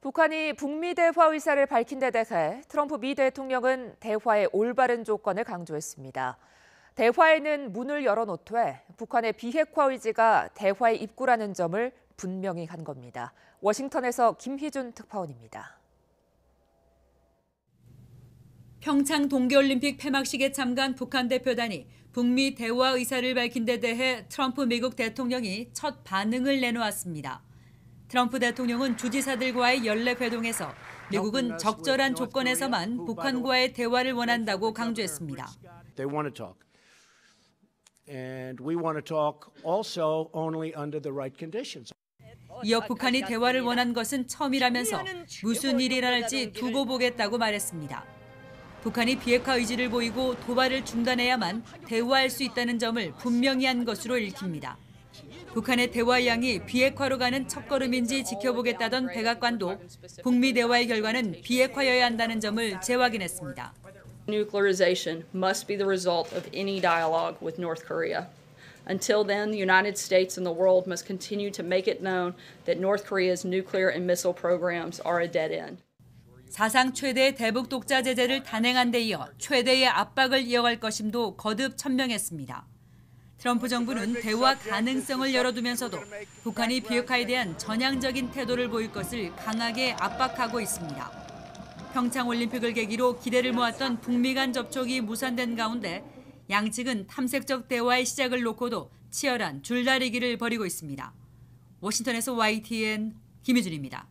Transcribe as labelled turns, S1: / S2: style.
S1: 북한이 북미 대화 의사를 밝힌 데 대해 트럼프 미 대통령은 대화의 올바른 조건을 강조했습니다. 대화에는 문을 열어놓되 북한의 비핵화 의지가 대화의 입구라는 점을 분명히 한 겁니다. 워싱턴에서 김희준 특파원입니다.
S2: 평창 동계올림픽 폐막식에 참가한 북한 대표단이 북미 대화 의사를 밝힌 데 대해 트럼프 미국 대통령이 첫 반응을 내놓았습니다. 트럼프 대통령은 주지사들과의 연례 회동에서 미국은 적절한 조건에서만 북한과의 대화를 원한다고 강조했습니다.
S3: They want to talk. And we want to talk also only under the right conditions.
S2: 이어 북한이 대화를 원한 것은 처음이라면서 무슨 일이 일어날지 두고 보겠다고 말했습니다. 북한이 비핵화 의지를 보이고 도발을 중단해야만 대화할 수 있다는 점을 분명히 한 것으로 읽힙니다. 북한의 대화 양이 비핵화로 가는 첫걸음인지 지켜보겠다던 백악관도 북미 대화의 결과는 비핵화여야 한다는 점을 재확인했습니다.
S4: Nuclearization must be the result of any dialogue with North Korea. Until then, the United States and the world must continue to make it known that North Korea's nuclear and missile programs are a dead end.
S2: 사상 최대의 대북 독자 제재를 단행한 데 이어 최대의 압박을 이어갈 것임도 거듭 천명했습니다. 트럼프 정부는 대화 가능성을 열어두면서도 북한이 비핵화에 대한 전향적인 태도를 보일 것을 강하게 압박하고 있습니다. 평창 올림픽을 계기로 기대를 모았던 북미 간 접촉이 무산된 가운데 양측은 탐색적 대화의 시작을 놓고도 치열한 줄다리기를 벌이고 있습니다. 워싱턴에서 YTN 김희준입니다.